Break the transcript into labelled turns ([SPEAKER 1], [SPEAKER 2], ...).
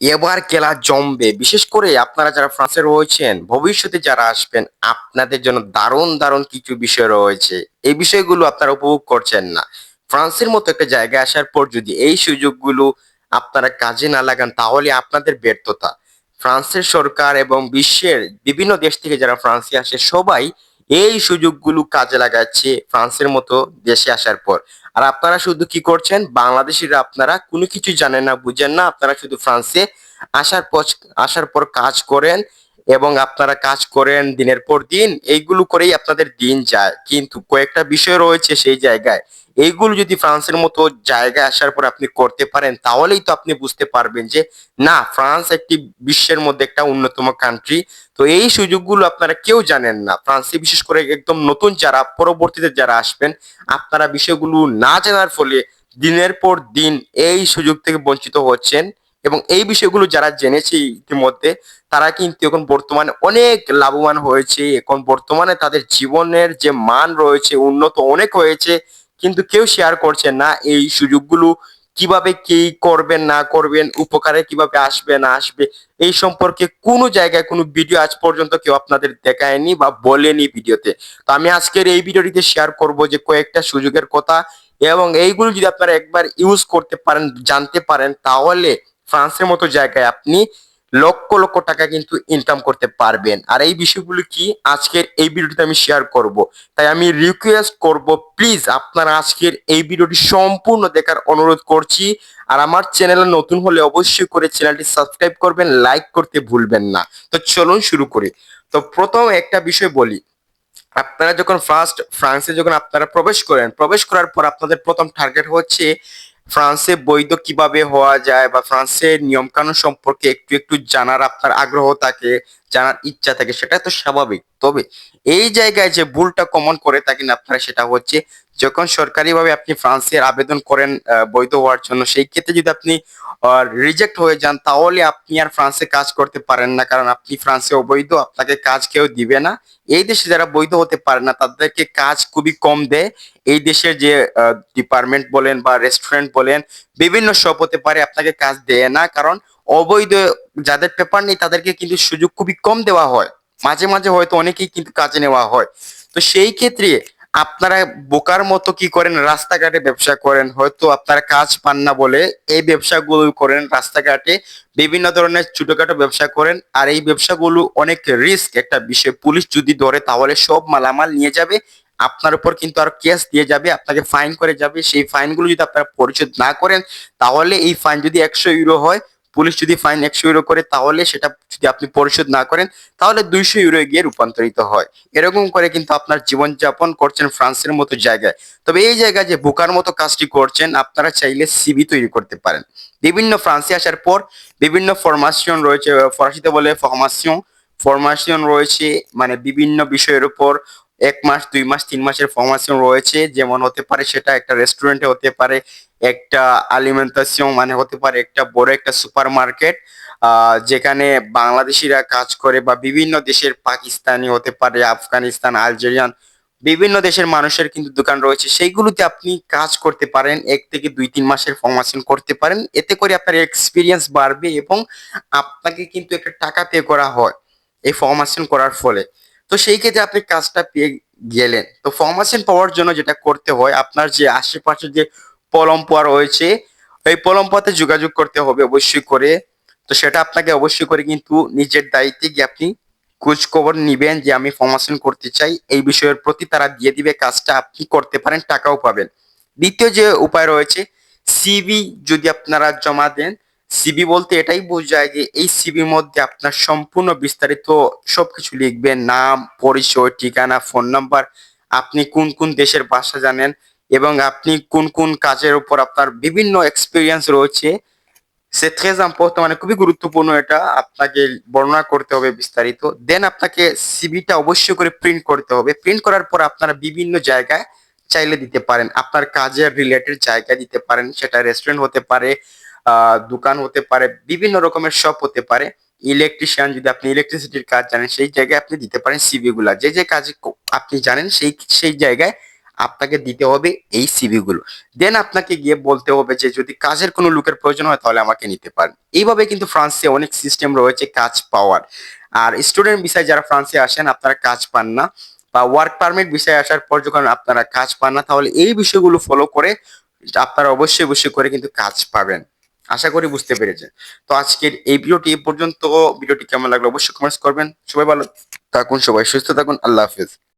[SPEAKER 1] এবার খেলা জমবে। বিশেষ করে আপনারা যারা ফ্রান্সে রয়েছেন, ভবিষ্যতে যারা আসবেন, আপনাদের জন্য দারুণ দারুণ কিছু বিষয় রয়েছে। এই বিষয়গুলো আপনারা উপভোগ করছেন না। ফ্রান্সের মতো একটা জায়গায় আসার পর যদি এই সুযোগগুলো আপনারা কাজে না লাগান, তাহলে আপনাদের ব্যর্থতা। ফ্রান্সের সরকার এবং বিশ্বের বিভিন্ন দেশ থেকে যারা ফ্রান্সে আসে, সবাই এই সুযোগগুলো কাজে লাগাচ্ছে ফ্রান্সের মতো দেশে আসার পর। আর আপনারা শুধু কি করছেন? বাংলাদেশিরা আপনারা কোনো কিছু জানেন না, বুঝেন না, আপনারা শুধু ফ্রান্সে আসার পর আসার পর কাজ করেন এবং আপনারা কাজ করেন দিনের পর দিন, এইগুলো করেই আপনাদের দিন যায়। কিন্তু কয়েকটা বিষয় রয়েছে সেই জায়গায়। এইগুলো যদি ফ্রান্সের মতো জায়গায় আসার পর আপনি করতে পারেন, তাহলেই তো আপনি বুঝতে পারবেন যে, না, ফ্রান্স একটি বিশ্বের মধ্যে একটা অন্যতম কান্ট্রি তো এই সুযোগগুলো আপনারা কেউ জানেন না। ফ্রান্সে বিশেষ করে একদম নতুন যারা, পরবর্তীতে যারা আসবেন, আপনারা বিষয়গুলো না জানার ফলে দিনের পর দিন এই সুযোগ থেকে বঞ্চিত হচ্ছেন। এবং এই বিষয়গুলো যারা জেনেছে ইতিমধ্যে, তারা কিন্তু এখন বর্তমানে অনেক লাভবান হয়েছে। এখন বর্তমানে তাদের জীবনের যে মান রয়েছে, উন্নত অনেক হয়েছে, কিন্তু কেউ শেয়ার করছে না এই সুযোগগুলো, কীভাবে কি করবেন, না করবেন, উপকারে কীভাবে আসবে, না আসবে, এই সম্পর্কে কোনো জায়গায় কোনো ভিডিও আজ পর্যন্ত কেউ আপনাদের দেখায়নি বা বলেনি ভিডিওতে। তো আমি আজকের এই ভিডিওটিতে শেয়ার করব যে কয়েকটা সুযোগের কথা এবং এইগুলো যদি আপনারা একবার ইউজ করতে পারেন, জানতে পারেন, তাহলে ফ্রান্সের মতো জায়গায় আপনি লক্ষ লক্ষ টাকা কিন্তু ইনকাম করতে পারবেন। আর এই বিষয়গুলো কি আজকের এই ভিডিওটিতে আমি শেয়ার করব। তাই আমি রিকোয়েস্ট করব প্লিজ আপনারা আজকের এই ভিডিওটি সম্পূর্ণ দেখার অনুরোধ করছি। আর আমার চ্যানেলে নতুন হলে অবশ্যই করে চ্যানেলটি সাবস্ক্রাইব করবেন লাইক করতে ভুলবেন না। তো চলুন শুরু করি। তো প্রথম একটা বিষয় বলি। আপনারা যখন ফার্স্ট ফ্রান্সে যখন আপনারা প্রবেশ করেন, প্রবেশ করার পর আপনাদের প্রথম টার্গেট হচ্ছে ফ্রান্সে বৈধ কীভাবে হওয়া যায় বা ফ্রান্সের নিয়মকানুন সম্পর্কে একটু একটু জানার আপনার আগ্রহ থাকে, জানার ইচ্ছা থাকে, সেটা তো স্বাভাবিক। তবে এই জায়গায় যে ভুলটা কমন করে থাকেন আপনারা, সেটা হচ্ছে যখন সরকারিভাবে আপনি ফ্রান্সের আবেদন করেন বৈধ হওয়ার জন্য, সেই ক্ষেত্রে যদি আপনি রিজেক্ট হয়ে যান, তাহলে আপনি আর ফ্রান্সে কাজ করতে পারেন না। কারণ আপনি ফ্রান্সে অবৈধ, আপনাকে কাজ কেউ দিবে না। এই দেশে যারা বৈধ হতে পারে না, তাদেরকে কাজ খুবই কম দেয়। এই দেশের যে ডিপার্টমেন্ট বলেন বা রেস্টুরেন্ট বলেন, বিভিন্ন শপ হতে পারে, আপনাকে কাজ দেয় না। কারণ অবৈধ যাদের পেপার নেই, তাদেরকে কিন্তু সুযোগ খুবই কম দেওয়া হয়। মাঝে মাঝে হয়তো অনেকেই কিন্তু কাজে নেওয়া হয়। তো সেই ক্ষেত্রে আপনারা বোকার মতো কি করেন? রাস্তাঘাটে ব্যবসা করেন, হয়তো আপনারা কাজ পান না বলে এই ব্যবসাগুলো করেন, রাস্তাঘাটে বিভিন্ন ধরনের ছোটখাটো ব্যবসা করেন, আর এই ব্যবসাগুলো অনেক রিস্ক একটা বিষয়। পুলিশ যদি ধরে, তাহলে সব মালামাল নিয়ে যাবে, আপনার উপর কিন্তু আর কেস দিয়ে যাবে, আপনাকে ফাইন করে যাবে। সেই ফাইনগুলো যদি আপনারা পরিশোধ না করেন, তাহলে এই ফাইন যদি একশো ইউরো হয় পুলিশ যদি ফাইন একশো ইউরো করে তাহলে সেটা যদি আপনি পরিশোধ না করেন, তাহলে দুইশো ইউরো গিয়ে রূপান্তরিত হয়। এরকম করে কিন্তু আপনার জীবনযাপন করছেন ফ্রান্সের মতো জায়গায়। তবে এই জায়গায় যে বোকার মতো কাজটি করছেন, আপনারা চাইলে সিবি তৈরি করতে পারেন। বিভিন্ন ফ্রান্সে আসার পর বিভিন্ন ফরমাশন রয়েছে ফরাসিতে বলে ফরমাশন ফরমাশন রয়েছে মানে বিভিন্ন বিষয়ের উপর এক মাস, দুই মাস, তিন মাসের ফরমাশন রয়েছে। যেমন হতে পারে সেটা একটা রেস্টুরেন্টে হতে পারে, একটা আলিমেন্টাসিয়ন মানে হতে পারে একটা বড় একটা সুপার মার্কেট যেখানে বাংলাদেশিরা কাজ করে বা বিভিন্ন দেশের পাকিস্তানি হতে পারে, আফগানিস্তান, আলজেরিয়ান, বিভিন্ন দেশের মানুষের কিন্তু দোকান রয়েছে। সেইগুলোতে আপনি কাজ করতে পারেন, এক থেকে দুই, তিন মাসের ফরমেশন করতে পারেন। এতে করে আপনার এক্সপিরিয়েন্স বাড়বে এবং আপনাকে কিন্তু একটা টাকা পে করা হয় এই ফরমেশন করার ফলে। তো সেই ক্ষেত্রে আপনি কাজটা পেয়ে গেলেন। তো ফরমেশন পাওয়ার জন্য যেটা করতে হয়, আপনার যে আশেপাশে যে পলম্পা রয়েছে, এই পলম্পাতে যোগাযোগ করতে হবে অবশ্যই করে। তো সেটা আপনাকে অবশ্যই করে কিন্তু নিজের দায়িত্বে গিয়ে আপনি খোঁজ খবর নিবেন যে আমি ফরমেশন করতে চাই, এই বিষয়ের প্রতি তারা দিয়ে দিবে কাজটা, আপনি করতে পারেন, টাকাও পাবেন। দ্বিতীয় যে উপায় রয়েছে সিবি যদি আপনারা জমা দেন সিবি বলতে এটাই বোঝায় যে এই সিবির মধ্যে আপনার সম্পূর্ণ বিস্তারিত সবকিছু লিখবেন, নাম, পরিচয়, ঠিকানা ফোন নাম্বার আপনি কোন কোন দেশের ভাষা জানেন এবং আপনি কোন কোন কাজের উপর আপনার বিভিন্ন এক্সপিরিয়েন্স রয়েছে। সে ট্রেজ ইম্পর্টেন্ট মানে খুবই গুরুত্বপূর্ণ এটা, আপনাকে বর্ণনা করতে হবে বিস্তারিত। দেন আপনাকে সিভিটা অবশ্যই করে প্রিন্ট করতে হবে। প্রিন্ট করার পর আপনারা বিভিন্ন জায়গায় চাইলে দিতে পারেন। আপনার কাজের রিলেটেড জায়গায় দিতে পারেন, সেটা রেস্টুরেন্ট হতে পারে দোকান হতে পারে, বিভিন্ন রকমের শপ হতে পারে। ইলেকট্রিশিয়ান যদি আপনি ইলেকট্রিসিটির কাজ জানেন, সেই জায়গায় আপনি দিতে পারেন সিভি গুলা। যে যে কাজ আপনি জানেন, সেই সেই জায়গায় আপনাকে দিতে হবে এই সিভি গুলো। দেন আপনাকে গিয়ে বলতে হবে যে, যদি কাজের কোনো লোকের প্রয়োজন হয়, তাহলে আমাকে নিতে পারেন। এইভাবে কিন্তু ফ্রান্সে অনেক সিস্টেম রয়েছে কাজ পাওয়ার। আর স্টুডেন্ট বিষয়ে যারা ফ্রান্সে আসেন, আপনারা কাজ পান না। বা ওয়ার্ক পারমিট বিষয়ে আসার পর যখন আপনারা কাজ পান না, তাহলে এই বিষয়গুলো ফলো করে আপনারা অবশ্যই অবশ্যই করে কিন্তু কাজ পাবেন। আশা করি বুঝতে পেরেছেন। তো আজকের এই ভিডিওটি এ পর্যন্ত। ভিডিওটি কেমন লাগল অবশ্যই কমেন্টস করবেন। সবাই ভালো থাকুন, সবাই সুস্থ থাকুন। আল্লাহ হাফেজ।